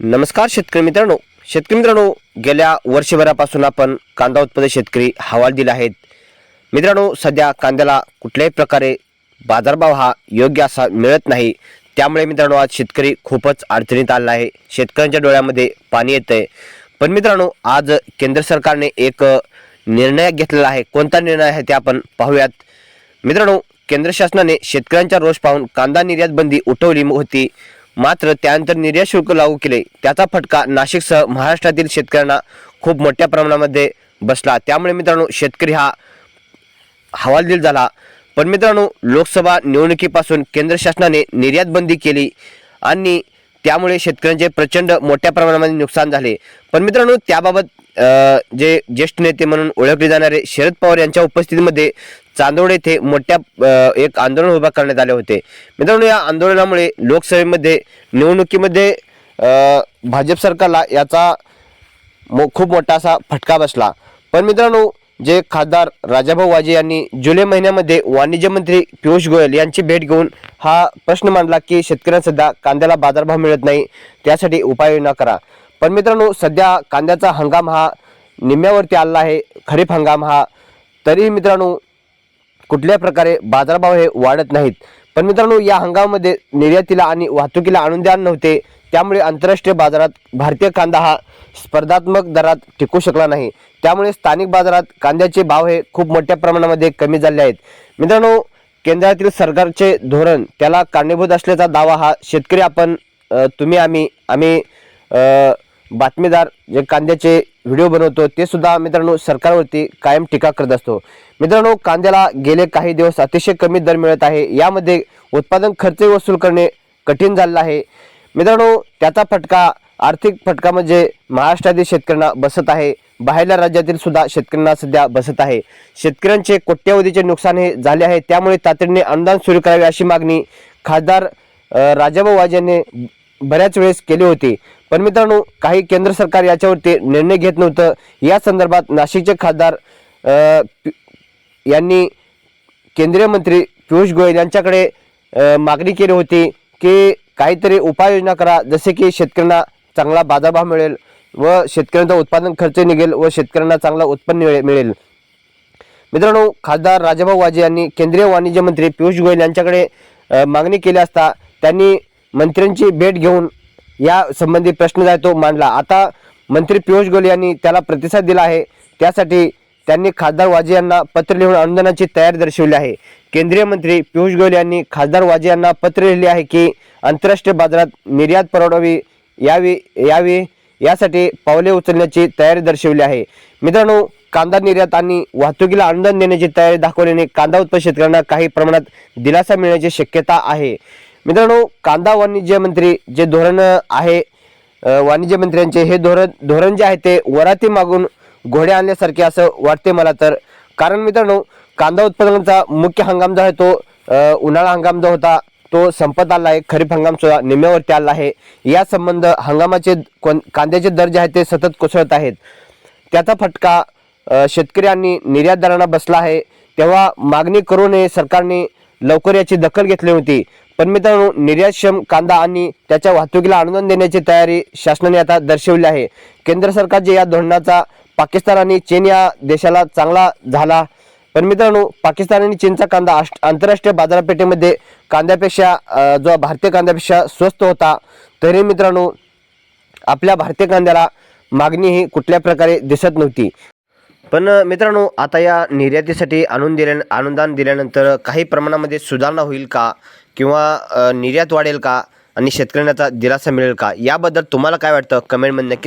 नमस्कार शेतकरी मित्रांनो. शेतकरी मित्रांनो गेल्या वर्षभरापासून आपण कांदा उत्पादक शेतकरी हवालदिल आहेत मित्रांनो सध्या कांद्याला कुठल्याही प्रकारे बाजारभाव हा योग्य असा मिळत नाही. त्यामुळे मित्रांनो आज शेतकरी खूपच अडचणीत आला आहे. शेतकऱ्यांच्या डोळ्यामध्ये पाणी येतं आहे पण मित्रांनो आज केंद्र सरकारने एक निर्णय घेतलेला आहे. कोणता निर्णय आहे ते आपण पाहूयात. मित्रांनो केंद्र शासनाने शेतकऱ्यांच्या रोष पाहून कांदा निर्यात बंदी उठवली होती. मात्र त्यानंतर निर्यात शुल्क लागू केले. त्याचा फटका नाशिकसह महाराष्ट्रातील शेतकऱ्यांना खूप मोठ्या प्रमाणामध्ये बसला. त्यामुळे मित्रांनो शेतकरी हा हवालदिल झाला. पण मित्रांनो लोकसभा निवडणुकीपासून केंद्र शासनाने निर्यात बंदी केली आणि त्यामुळे शेतकऱ्यांचे प्रचंड मोठ्या प्रमाणामध्ये नुकसान झाले. पण मित्रांनो त्याबाबत जे ज्येष्ठ नेते म्हणून ओळखले जाणारे शरद पवार यांच्या उपस्थितीमध्ये चांदोड येथे मोठ्या एक आंदोलन उभा करण्यात आले होते. मित्रांनो या आंदोलनामुळे लोकसभेमध्ये निवडणुकीमध्ये भाजप सरकारला याचा मो खूप मोठा असा फटका बसला. पण मित्रांनो जे खासदार राजाभाऊ वाजे यांनी जुलै महिन्यामध्ये वाणिज्य मंत्री पियुष गोयल यांची भेट घेऊन हा प्रश्न मांडला की शेतकऱ्यांसुद्धा कांद्याला बाजारभाव मिळत नाही त्यासाठी उपाययोजना करा. पण मित्रांनो सध्या कांद्याचा हंगाम हा निम्म्यावरती आला आहे खरीप हंगाम हा. तरीही मित्रांनो कुठल्या प्रकारे बाजारभाव हे वाढत नाहीत. पण मित्रांनो या हंगामामध्ये निर्यातीला आणि वाहतुकीला आणून अनुदान नव्हते त्यामुळे आंतरराष्ट्रीय बाजारात भारतीय कांदा हा स्पर्धात्मक दरात टिकू शकला नाही. त्यामुळे स्थानिक बाजारात कांद्याचे भाव हे खूप मोठ्या प्रमाणामध्ये कमी झाले आहेत. मित्रांनो केंद्रातील सरकारचे धोरण त्याला कारणीभूत असल्याचा दावा हा शेतकरी आपण तुम्ही आम्ही आम्ही बातमीदार जे कांद्याचे व्हिडिओ बनवतो ते सुद्धा मित्रांनो सरकारवरती कायम टीका करत असतो. मित्रांनो कांद्याला गेले काही दिवस अतिशय कमी दर मिळत आहे. यामध्ये उत्पादन खर्च वसूल करणे कठीण झालेलं आहे. मित्रांनो त्याचा फटका आर्थिक फटका म्हणजे महाराष्ट्रातील शेतकऱ्यांना बसत आहे. बाहेरल्या राज्यातील सुद्धा शेतकऱ्यांना सध्या बसत आहे. शेतकऱ्यांचे कोट्यावधीचे नुकसान हे झाले आहे. त्यामुळे तातडीने अनुदान सुरू करावे अशी मागणी खासदार राजाभाऊ वाज यांनी बऱ्याच वेळेस केली होती. पण मित्रांनो काही केंद्र सरकार याच्यावरती निर्णय घेत नव्हतं. या संदर्भात नाशिकचे खासदार यांनी केंद्रीय मंत्री पियुष गोयल यांच्याकडे मागणी केली होती की काहीतरी उपाययोजना करा जसे की शेतकऱ्यांना चांगला बाजारभाव मिळेल व शेतकऱ्यांचा उत्पादन खर्च निघेल व शेतकऱ्यांना चांगला उत्पन्न मिळेल. मित्रांनो खासदार राजाभाऊ वाजे यांनी केंद्रीय वाणिज्य मंत्री पियुष गोयल यांच्याकडे मागणी केली असता त्यांनी मंत्र्यांची भेट घेऊन या संबंधी प्रश्न जो आहे तो मांडला. आता मंत्री पियुष गोयल यांनी त्याला प्रतिसाद दिला आहे. त्यासाठी त्यांनी खासदार वाजे यांना पत्र लिहून अनुदानाची तयारी दर्शवली आहे. केंद्रीय मंत्री पियुष गोयल यांनी खासदार वाजे यांना पत्र लिहिले आहे की आंतरराष्ट्रीय बाजारात निर्यात परवडावी यावी यावी यासाठी पावले उचलण्याची तयारी दर्शवली आहे. मित्रांनो कांदा निर्यात आणि वाहतुकीला अनुदान देण्याची तयारी दाखवल्याने कांदा उत्पादक शेतकऱ्यांना काही प्रमाणात दिलासा मिळण्याची शक्यता आहे. मित्रांनो कांदा वाणिज्य मंत्री जे धोरण आहे वाणिज्य मंत्र्यांचे हे धोरण धोरण जे आहे ते वराती मागून घोडे आणल्यासारखे असं वाटते मला तर. कारण मित्रांनो कांदा उत्पादनाचा मुख्य हंगाम जो आहे तो उन्हाळा हंगाम जो होता तो संपत आला आहे. खरीप हंगाम सुद्धा निम्म्यावरती आला आहे. या संबंध हंगामाचे कोण कांद्याचे दर जे आहेत ते सतत कोसळत आहेत. त्याचा फटका शेतकऱ्यांनी शेतकरी आणि निर्यातदारांना बसला आहे. तेव्हा मागणी करू नये सरकारने लवकर याची दखल घेतली होती. पण मित्रांनो निर्यातक्षम कांदा आणि त्याच्या वाहतुकीला अनुदान देण्याची तयारी शासनाने आता दर्शवली आहे. केंद्र सरकारच्या या धोरणाचा पाकिस्तान आणि चीन या देशाला चांगला झाला. पण मित्रांनो पाकिस्तान आणि चीनचा कांदा आष्ट- आंतरराष्ट्रीय बाजारपेठेमध्ये कांद्यापेक्षा जो भारतीय कांद्यापेक्षा स्वस्त होता तरी मित्रांनो आपल्या भारतीय कांद्याला मागणी ही कुठल्या प्रकारे दिसत नव्हती. पण मित्रांनो आता या निर्यातीसाठी आणून दिल्या अनुदान दिल्यानंतर काही प्रमाणामध्ये सुधारणा होईल का? किंवा निर्यात वाढेल का? आणि शेतकऱ्यांना दिलासा मिळेल का? याबद्दल तुम्हाला काय वाटतं? कमेंटमध्ये नक्की